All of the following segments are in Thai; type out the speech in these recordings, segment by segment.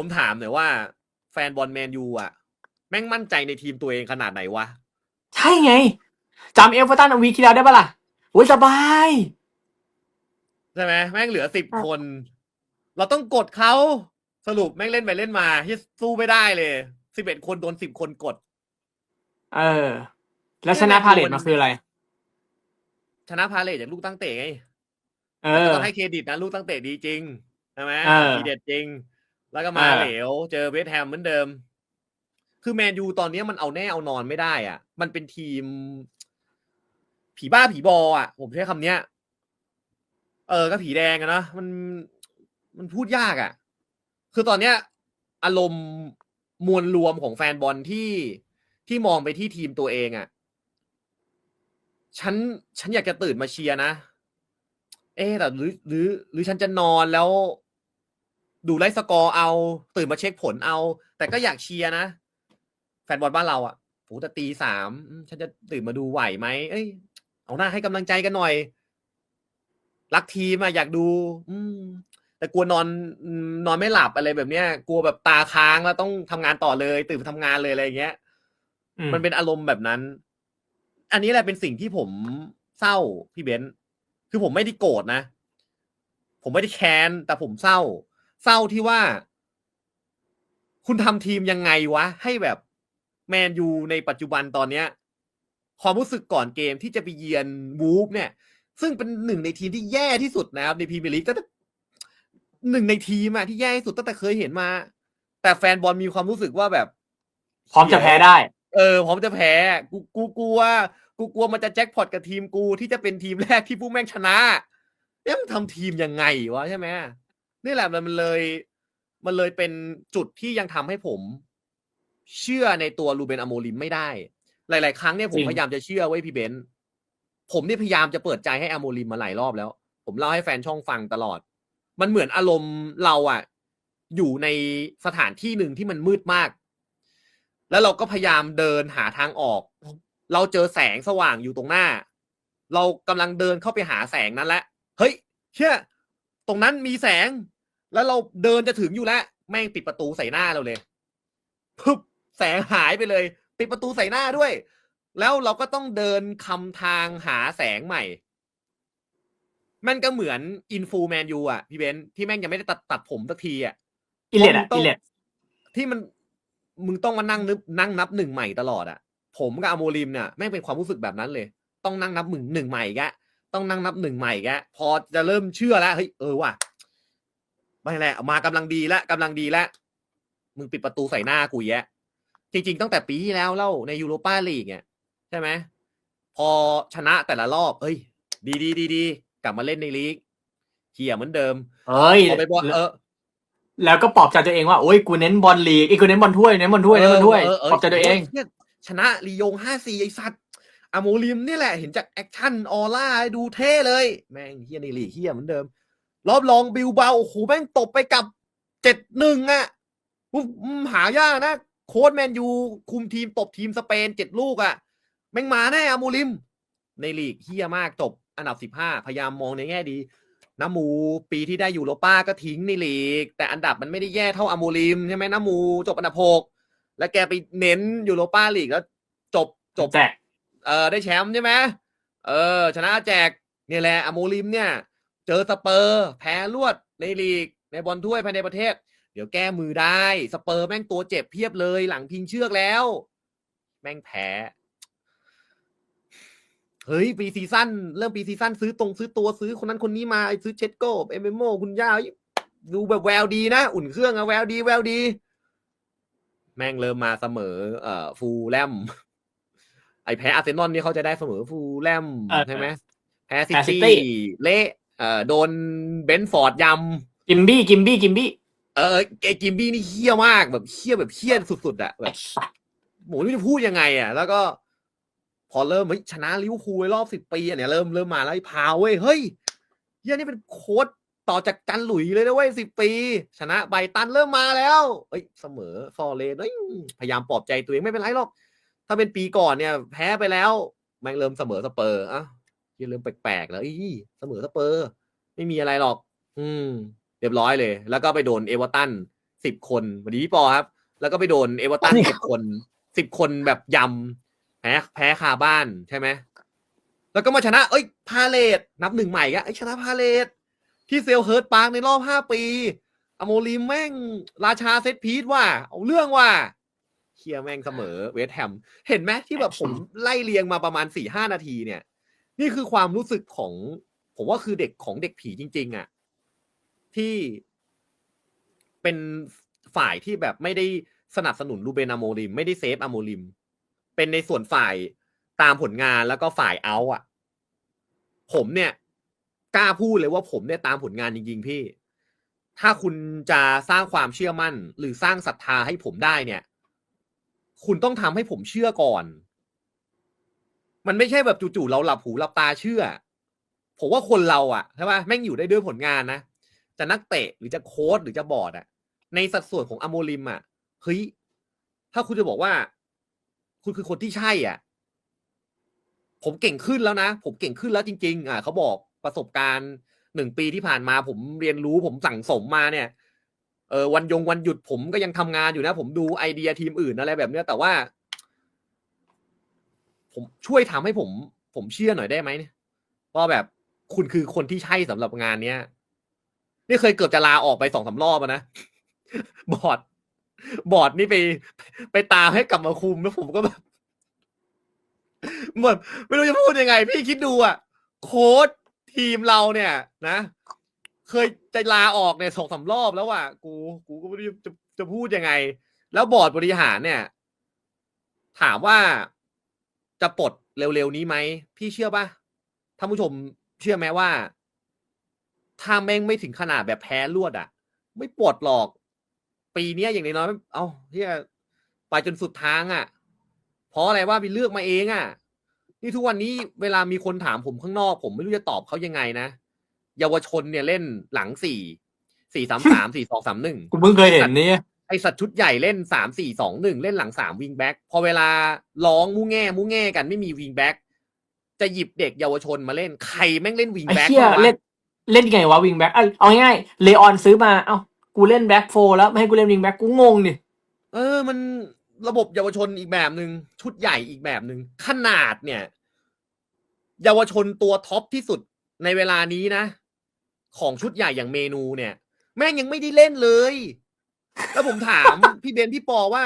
ผมถามหน่อยว่าแฟนบอลแมนยูอะ แม่งมั่นใจในทีมตัวเองขนาดไหนวะ ใช่ไงจำเอเวอร์ตันวีคที่แล้วได้ปะล่ะโอ้ยสบาย ใช่ไหมแม่งเหลือสิบคน เราต้องกดเขาสรุปแม่งเล่นไปเล่นมาที่สู้ไม่ได้เลยสิบเอ็ดคนโดนสิบคนกด เออ แล้วชนะพาเลตมาคืออะไร ชนะพาเลทจากลูกตั้งเตะไงเอแต่ก็อต้องให้เครดิตนะลูกตั้งเตะดีจริงใช่ไหมเออดีเด็ดจริง แล้วก็มาเหลว เจอเวสแฮมเหมือนเดิม คือแมนยูตอนนี้มันเอาแน่เอานอนไม่ได้ อะ มันเป็นทีม ผีบ้าผีบออะ ผมใช้คำเนี้ย เออ ก็ผีแดงอะนะมันมันพูดยากอะ คือตอนเนี้ย อารมณ์มวลรวมของแฟนบอลที่ที่มองไปที่ทีมตัวเองอะ ฉัน ฉันอยากจะตื่นมาเชียร์นะ เอ๊แต่หรือ หรือ หรือฉันจะนอนแล้ว ดูไลฟ์สกอร์เอา ตื่นมาเช็คผลเอา แต่ก็อยากเชียร์นะ แฟนบอลบ้านเราอะโหแต่ตีสามอืมฉันจะตื่นมาดูไหวไหมเอ้ย เอาหน้าให้กำลังใจกันหน่อย รักทีมอะอยากดู อืม แต่กลัวนอนอืมนอนไม่หลับอะไรแบบเนี้ย กลัวแบบตาค้างแล้วต้องทำงานต่อเลย ตื่นมาทำงานเลยอะไรอย่างเงี้ยอืมมันเป็นอารมณ์แบบนั้น อันนี้แหละเป็นสิ่งที่ผมเศร้าพี่เบนซ์คือผมไม่ได้โกรธนะ ผมไม่ได้แค้น แต่ผมเศร้า เศร้าที่ว่า คุณทำทีมยังไงวะ ให้แบบแมนยูในปัจจุบันตอนเนี้ย ความรู้สึกก่อนเกมที่จะไปเยือนวูฟเนี่ย ซึ่งเป็นหนึ่งในทีมที่แย่ที่สุดนะครับ ในพรีเมียร์ลีกตั้งแต่หนึ่งในทีมอะที่แย่ที่สุดตั้งแต่เคยเห็นมา แต่แฟนบอลมีความรู้สึกว่าแบบ พร้อมจะแพ้ได้ เออพร้อมจะแพ้กูกูกลัวกูกลัวมันจะแจ็คพอตกับทีมกูที่จะเป็นทีมแรกที่ผู้แม่งชนะเอ๊ะมันทำทีมยังไงวะใช่ไหม นี่แหละมันเลย มันเลยเป็นจุดที่ยังทำให้ผม เชื่อในตัวลูเบนอโมลิมไม่ได้ หลาย ๆ ครั้งเนี่ยผมจริงพยายามจะเชื่อไว้ยพี่เบนซ์ผมเนี่ยพยายามจะเปิดใจให้อโมลิมมาหลายรอบแล้ว ผมเล่าให้แฟนช่องฟังตลอด มันเหมือนอารมณ์เราอะอยู่ในสถานที่หนึ่งที่มันมืดมาก แล้วเราก็พยายามเดินหาทางออก เราเจอแสงสว่างอยู่ตรงหน้า เรากำลังเดินเข้าไปหาแสงนั้นแล้วเฮ้ยเชื่อ ตรงนั้นมีแสง แล้วเราเดินจะถึงอยู่แล้ว แม่งปิดประตูใส่หน้าเราเลยพึบแสงหายไปเลย ปิดประตูใส่หน้าด้วย แล้วเราก็ต้องเดินคำทางหาแสงใหม่ มันก็เหมือนอินฟูแมนยูอะพี่เบนซ์ที่แม่งยังไม่ได้ตัดตัดผมสักทีอะอิเลดอะพราะมึงต้อิงเลดที่มันมึงต้องมานั่งนึบนั่งนับหนึ่งใหม่ตลอดอะผมกับอโมริมเนี่ยแม่งเป็นความรู้สึกแบบนั้นเลย ต้องนั่งนับหนึ่งหนึ่งใหม่แกะ ต้องนั่งนับหนึ่งใหม่แกะพอจะเริ่มเชื่อแล้วเฮ้ยเออว่ะไม่แหละมากำลังดีแล้วกำลังดีแล้วมึงปิดประตูใส่หน้ากูแยะ จริง ๆ ตั้งแต่ปีที่แล้วเล่าในยูโรปาลีกเนี่ยใช่ไหมพอชนะแต่ละรอบเฮ้ย ดีดีดีดีกลับมาเล่นในลีกเฮียเหมือนเดิม เอ้ยพอไปบอลเออ แล้วก็ปลอบใจตัวเองว่าโอ้ยกูเน้นบอลลีกไอ้ยกูเน้นบอลถ้วยเน้นบอลถ้วยเน้นบอลถ้วยเเปลอบใจตัวเองโหี้ยชนะลียงห้าสี่ไอสัตว์ อะโมลิมนี่แหละเห็นจากแอคชั่นออร่าดูเท่เลย แม่งเฮียในลีกเฮียเหมือนเดิม รอบรองบิลเบาโอ้โหแม่งตบไปกับเจ็ดหนึ่งอะอุ๊ยอืมหายากนะ โค้ดแมนยูคุมทีมตบทีมสเปนเจ็ดลูกอะแม่งมาแน่อะโมลิม ในลีกเฮียมากจบอันดับสิบห้าพยายามมองในแง่ดีน้ำมูปีที่ได้ยูโรป้าก็ทิ้งในลีก แต่อันดับมันไม่ได้แย่เท่าอามูลิมใช่ไหมน้ำมูจบอันดับหกแล้วแกไปเน้นยูโรป้าลีกแล้วจบจบแจก เออได้แชมป์ใช่ไหมเออ ชนะแจกเนี่ยแหละอามูลิมเนี่ย เจอสเปอร์ แพ้รวดในลีก ในบอลถ้วยภายในประเทศ เดี๋ยวแก้มือได้สเปอร์แม่งตัวเจ็บเพียบเลยหลังพิงเชือกแล้ว แม่งแพ้เฮ้ยปีซีซั่นเริ่มปีซีซั่นซื้อตรงซื้อตัวซื้อคนนั้นคนนี้มาไอซื้อเชดโก้เอ็มโมคุณย่าดูแบบแววดีนะ อุ่นเครื่องอะแววดี แววดี แม่งเริ่มมาเสมอ เอ่อฟูลแลม ไอแพ้อาร์เซนอลนี่เขาจะได้เสมอฟูลแลมเออใช่ไหมแพ้ซิแพ้ตี้ City เละเอ่อโดนเบนฟอร์ดยำกิมบี้กิมบี้กิมบี้เออไอกิมบี้นี่เฮี้ยมากแบบเฮี้ยแบบเฮี้ยสุดๆอะแบไอ้บสัสหมูไม่รู้จะพูดยังไงอะ แล้วก็พอเริ่มเฮ้ยชนะลิเวอร์พูลในรอบสิบปีอะเนี่ยเริ่มเริ่มมาแล้วไอ้พาวเว้ยเฮ้ยเฮียนี่เป็นโค้ดต่อจากจันหลุยเลยนะเว้ยสิบปี ชนะไบรตันเริ่มมาแล้วเอ้ยเสมอฟอร์เรนเอ้ยพยายามปลอบใจตัวเองไม่เป็นไรหรอก ถ้าเป็นปีก่อนเนี่ย แพ้ไปแล้ว แม่งเริ่มเสมอสเปอร์อะเฮียเริ่มแปลกๆแล้วอีเสมอสเปอร์ ไม่มีอะไรหรอก อืม เรียบร้อยเลย แล้วก็ไปโดนเอเวอร์ตันสิบคนวันนี้พี่ปอครับ แล้วก็ไปโดนเอเวอร์ตันสวัสดีคสิรับบคนสิบคนแบบยำแพ้แพ้คาบ้านใช่ไหมแล้วก็มาชนะ เอ้ย พาเลตนับหนึ่งใหม่ก็ไอ้ยชนะพาเลตที่เซลเฮิร์ตปาร์กในรอบห้าปี อโมลิมแม่งราชาเซตพีทว่า เอาเรื่องว่า เคียแม่งเสมอเวสต์แฮม เห็นไหมที่แบบผมไล่เรียงมาประมาณสี่ห้านาทีเนี่ย นี่คือความรู้สึกของ ผมว่าคือเด็กของเด็กผีจริง ๆ อะ ที่เป็นฝ่ายที่แบบไม่ได้สนับสนุนลูเบนอาโมลิม ไม่ได้เซฟอาโมลิม เป็นในส่วนฝ่ายตามผลงานแล้วก็ฝ่ายเอาท์อะ ผมเนี่ยกล้าพูดเลยว่าผมเนี่ยตามผลงานจริง ๆ พี่ ถ้าคุณจะสร้างความเชื่อมั่น หรือสร้างศรัทธาให้ผมได้เนี่ย คุณต้องทำให้ผมเชื่อก่อน มันไม่ใช่แบบจู่ๆเราหลับหูหลับตาเชื่อ ผมว่าคนเราอะใช่ป่ะแม่งอยู่ได้ด้วยผลงานนะจะนักเตะหรือจะโค้ชหรือจะบอร์ดอะในสัดส่วนของอโมลิมอะเฮ้ยถ้าคุณจะบอกว่า คุณคือคนที่ใช่อะ ผมเก่งขึ้นแล้วนะ ผมเก่งขึ้นแล้วจริง ๆ อะเขาบอกประสบการณ์หนึ่งปีที่ผ่านมา ผมเรียนรู้ผมสั่งสมมาเนี่ย เออวันยงวันหยุดผมก็ยังทำงานอยู่นะ ผมดูไอเดียทีมอื่นอะไรแบบเนี้ยแต่ว่า ผมช่วยทำให้ผม ผมเชื่อหน่อยได้ไหมเนี่ยว่าแบบคุณคือคนที่ใช่สำหรับงานเนี้ยนี่เคยเกือบจะลาออกไปสองสารอบนะบอร์ดบอร์ดนี่ไป ไปตามให้กลับมาคุมแล้วผมก็แบบเหมือนไม่รู้จะพูดยังไง พี่คิดดูอะ โค้ชทีมเราเนี่ย นะ เคยจะลาออกเนี่ยสองสามรอบแล้วอะกูกูก็ไม่รู้จะจะพูดยังไง แล้วบอร์ดบริหารเนี่ย ถามว่าจะปลดเร็วๆนี้ไหม พี่เชื่อป่ะท่านผู้ชมเชื่อไหมว่า ถ้าแม่งไม่ถึงขนาดแบบแพ้รวดอะ ไม่ปลดหรอก ปีนี้อย่างน้อยๆเอาเฮียไปจนสุดทางอะ เพราะอะไรว่าไปเลือกมาเองอะ นี่ทุกวันนี้เวลามีคนถามผมข้างนอก ผมไม่รู้จะตอบเขายังไงนะ เยาวชนเนี่ยเล่นหลังสี่สี่สามสามสี่สองสามหนึ่งกูเพิ่งเคยเห็นนี่ไอสัตว์ชุดใหญ่เล่นสามสี่สองหนึ่งเล่นหลังสามวิงแบ็กพอเวลาร้องมู้แง่มู้แง่กันไม่มีวิงแบ็กจะหยิบเด็กเยาวชนมาเล่นใครแม่งเล่นวิงไอ้แบ็กเชี่ยเล่นเล่นไงวะวิงแบ็กเอาง่ายๆเลออนซื้อมาเอ้ากูเล่นแบ็กโฟแล้วไม่ให้กูเล่นวิงแบ็กกูงงดิเออมันระบบเยาวชนอีกแบบหนึ่งชุดใหญ่อีกแบบหนึ่งขนาดเนี่ย เยาวชนตัวท็อปที่สุดในเวลานี้นะ ของชุดใหญ่อย่างเมนูเนี่ย แม่งยังไม่ได้เล่นเลย แล้วผมถาม พี่เบนพี่ปอว่า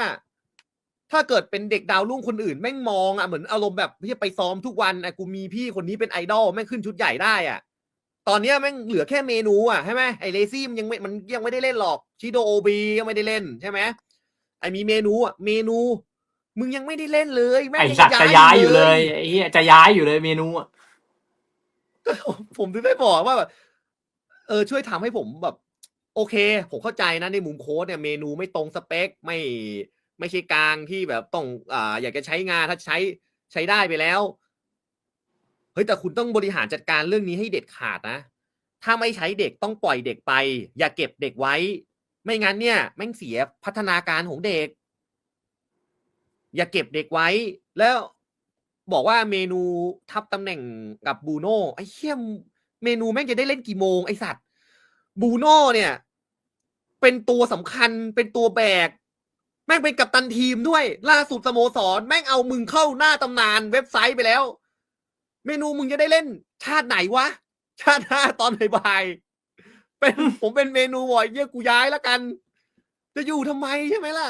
ถ้าเกิดเป็นเด็กดาวรุ่งคนอื่นแม่งมองอะเหมือนอารมณ์แบบพี่ไปซ้อมทุกวันอะกูมีพี่คนนี้เป็นไอดอลแม่งขึ้นชุดใหญ่ได้อะ ตอนเนี้ยแม่งเหลือแค่เมนูอะใช่ไหมไอเลซี่มันยังไม่มันยังไม่ได้เล่นหรอกชิโดโอบียังไม่ได้เล่นใช่ไหมไอมีเมนูอะเมนู มึงยังไม่ได้เล่นเลยแม่งไอยังสัตว์จะย้ายอยู่เลยไอ้เหี้ยจะย้ายอยู่เลยเมนูอะผมถึงได้บอกว่าแบบ เออช่วยทำให้ผมแบบ โอเค ผมเข้าใจนะในมุมโค้ดเนี่ยเมนูไม่ตรงสเปคไม่ไม่ใช่กลางที่แบบต้องอ่าอยากจะใช้งานถ้าใช้ใช้ได้ไปแล้วเฮ้ยแต่คุณต้องบริหารจัดการเรื่องนี้ให้เด็ดขาดนะ ถ้าไม่ใช้เด็กต้องปล่อยเด็กไป อย่าเก็บเด็กไว้ ไม่งั้นเนี่ย แม่งเสียพัฒนาการของเด็ก อย่าเก็บเด็กไว้ แล้วบอกว่าเมนูทับตำแหน่งกับบูโน่ไอ้เชี่ยม เมนูแม่งจะได้เล่นกี่โมงไอสัตว์บูโน่เนี่ย เป็นตัวสำคัญเป็นตัวแบก แม่งเป็นกัปตันทีมด้วย ล่าสุดสโมสร แม่งเอามึงเข้าหน้าตำนานเว็บไซต์ไปแล้ว เมนูมึงจะได้เล่น ชาติไหนวะ ชาติหน้าตอนบ่ายเป็นผมเป็นเมนูบ่อยเยี่ยกูย้ายแล้วกัน จะอยู่ทำไมใช่ไหมล่ะ